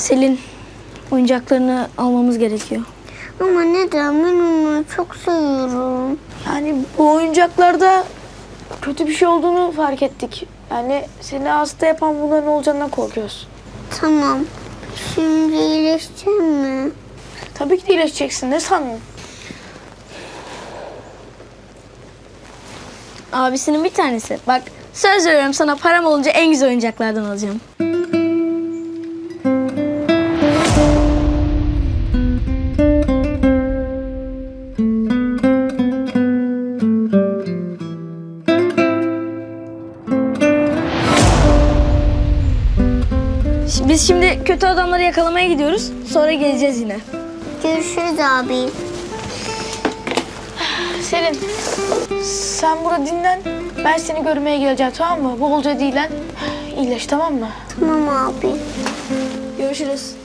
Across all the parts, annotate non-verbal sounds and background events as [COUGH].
Selin, oyuncaklarını almamız gerekiyor. Ama neden? Ben onu çok seviyorum. Yani bu oyuncaklarda kötü bir şey olduğunu fark ettik. Yani seni hasta yapan bunların olacağından korkuyoruz. Tamam. Şimdi iyileşeceğim mi? Tabii ki de iyileşeceksin. Ne sandın? Abisinin bir tanesi. Bak söz veriyorum sana param olunca en güzel oyuncaklardan alacağım. Biz şimdi kötü adamları yakalamaya gidiyoruz. Sonra geleceğiz yine. Görüşürüz abi. Selin, sen burada dinlen. Ben seni görmeye geleceğim tamam mı? Bolca dilen. İyileş tamam mı? Tamam abi. Görüşürüz.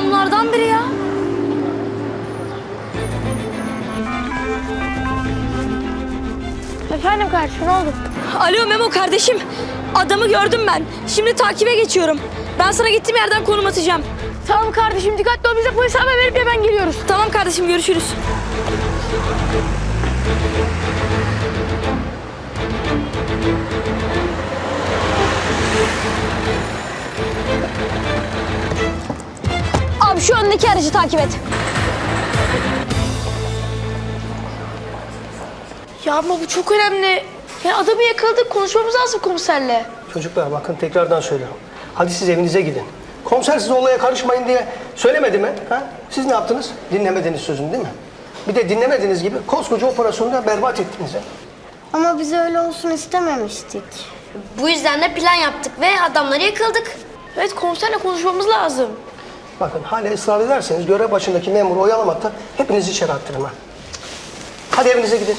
Adamlardan biri ya. Efendim kardeşim ne oldu? Alo Memo kardeşim. Adamı gördüm ben. Şimdi takibe geçiyorum. Ben sana gittiğim yerden konum atacağım. Tamam kardeşim dikkatli ol. Biz de polise haber verip hemen geliyoruz. Tamam kardeşim görüşürüz. Abi şu öndeki aracı takip et. Ya ama bu çok önemli. Ya adamı yakaladık. Konuşmamız lazım komiserle. Çocuklar bakın tekrardan söylüyorum. Hadi siz evinize gidin. Komiser size olaya karışmayın diye söylemedi mi? Ha? Siz ne yaptınız? Dinlemediniz sözünü değil mi? Bir de dinlemediğiniz gibi koskoca operasyonu da berbat ettiniz. ya. Ama biz öyle olsun istememiştik. Bu yüzden de plan yaptık ve adamları yakaladık. Evet komiserle konuşmamız lazım. Bakın hala ısrar ederseniz görev başındaki memuru oyalamakta hepinizi içeri attırırım ha. Hadi evinize gidin.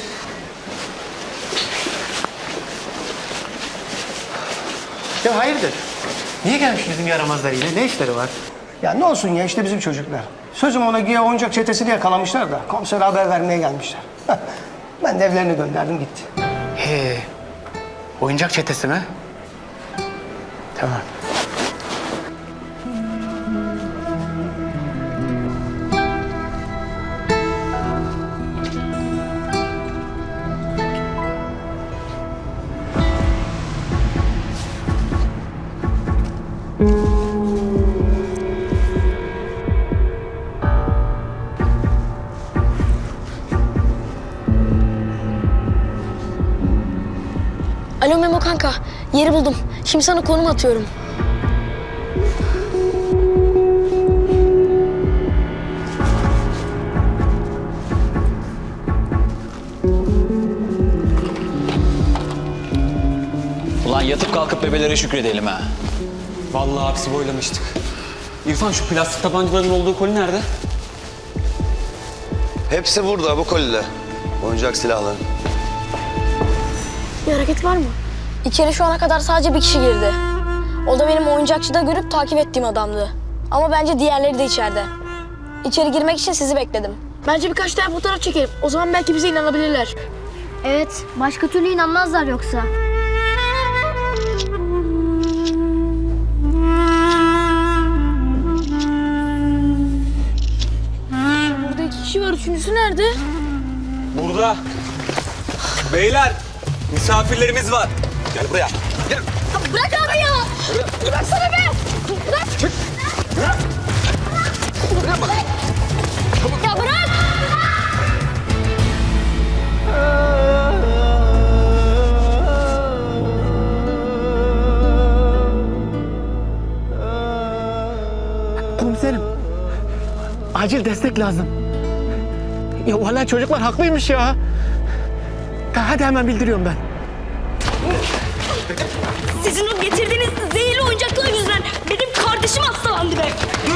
Ya hayırdır? Niye gelmiş bizim yaramazlar yine? Ne işleri var? Ya ne olsun ya işte bizim çocuklar. Sözüm ona güya oyuncak çetesini yakalamışlar da komisere haber vermeye gelmişler. ben de evlerine gönderdim gitti. He. Oyuncak çetesi mi? Tamam. Kanka. Yeri buldum. Şimdi sana konum atıyorum. Ulan yatıp kalkıp bebelere şükredelim ha. Vallahi hapsi boylamıştık. İrfan şu plastik tabancaların olduğu koli nerede? Hepsi burada bu kolide. Oyuncak silahları. Bir hareket var mı? İçeri şu ana kadar sadece bir kişi girdi. O da benim oyuncakçıda görüp takip ettiğim adamdı. Ama bence diğerleri de içeride. İçeri girmek için sizi bekledim. Bence birkaç tane fotoğraf çekelim. O zaman belki bize inanabilirler. Evet, başka türlü inanmazlar yoksa. Burada iki kişi var. Üçüncüsü nerede? Burada. Beyler, misafirlerimiz var. Gel buraya. Bırak abi ya! Bıraksana be! Bırak! Ya bırak! Komiserim. Acil destek lazım. Ya vallahi çocuklar haklıymış ya. Ha, Hadi hemen bildiriyorum ben. Sizin o getirdiğiniz zehirli oyuncaklar yüzünden benim kardeşim hastalandı be.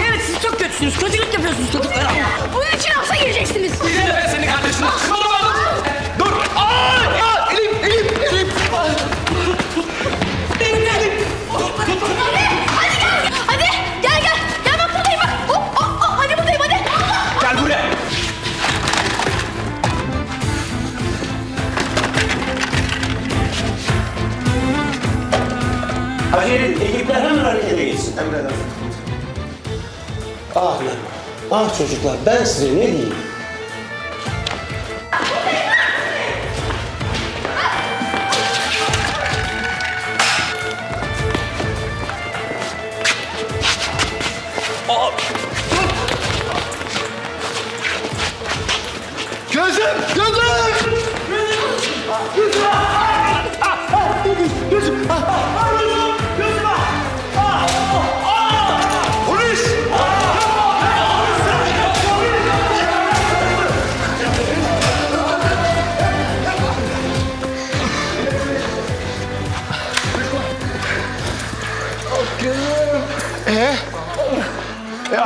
Evet siz çok kötüsünüz. Kötülük yapıyorsunuz çocuklara. Bunun için Hacerin ekipler hemen harekete geçsin. Emredersin. Ah lan. Ah çocuklar ben size ne diyeyim?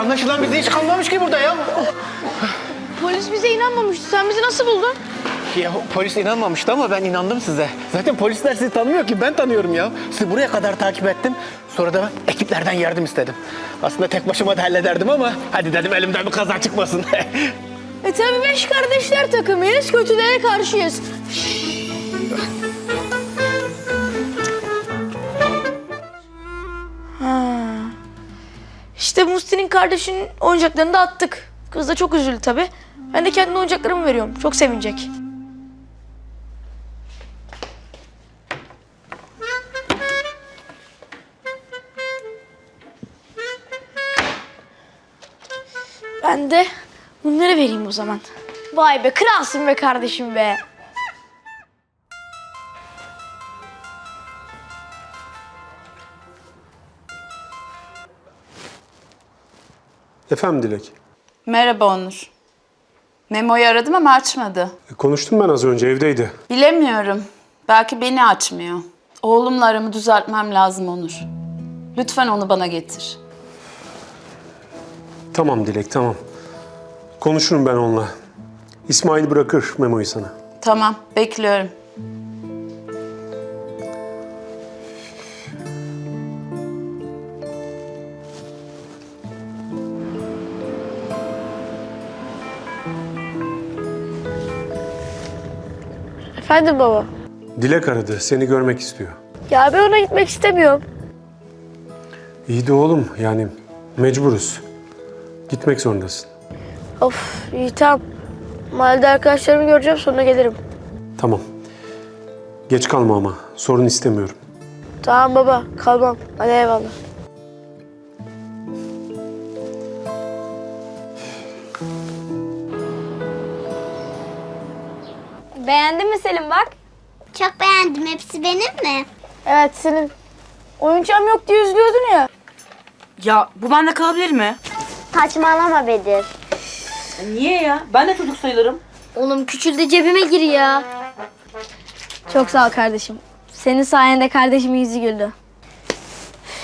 Anlaşılan bizde hiç kalmamış ki burada ya. Polis bize inanmamıştı. Sen bizi nasıl buldun? Ya polis inanmamıştı ama ben inandım size. Zaten polisler sizi tanımıyor ki ben tanıyorum ya. Sizi buraya kadar takip ettim. Sonra da ben ekiplerden yardım istedim. Aslında tek başıma da hallederdim ama hadi dedim elimden bir kaza çıkmasın. [LAUGHS] E tabi beş kardeşler takımıyız. Kötülere karşıyız. [LAUGHS] İşte Musti'nin kardeşinin oyuncaklarını da attık. Kız da çok üzüldü tabi. Ben de kendi oyuncaklarımı veriyorum. Çok sevinecek. Ben de bunları vereyim o zaman. Vay be kralsın be kardeşim be. Efendim Dilek. Merhaba Onur. Memo'yu aradım ama açmadı. E, Konuştum ben az önce evdeydi. Bilemiyorum. Belki beni açmıyor. Oğlumla aramı düzeltmem lazım Onur. Lütfen onu bana getir. Tamam Dilek tamam. Konuşurum ben onunla. İsmail bırakır Memo'yu sana. Tamam, bekliyorum. Efendim baba. Dilek aradı seni görmek istiyor. Ya ben ona gitmek istemiyorum. İyi de oğlum yani mecburuz. Gitmek zorundasın. Of iyi tamam. Mahallede arkadaşlarımı göreceğim sonra gelirim. Tamam. Geç kalma ama. Sorun istemiyorum. Tamam baba kalmam. Hadi eyvallah. Beğendin mi Selim bak? Çok beğendim. Hepsi benim mi? Evet senin oyuncağım yok diye üzülüyordun ya. Ya bu bende kalabilir mi? Saçmalama Bedir. Niye ya? Ben de çocuk sayılırım. Oğlum küçüldü cebime gir ya. Çok sağ ol kardeşim. Senin sayende kardeşimin yüzü güldü.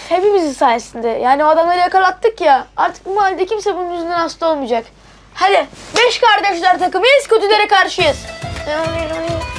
Hepimizin sayesinde. Yani o adamları yakalattık ya. Artık bu mahallede kimse bunun yüzünden hasta olmayacak. Hadi beş kardeşler takımıyız kötülere karşıyız. Don't hit me.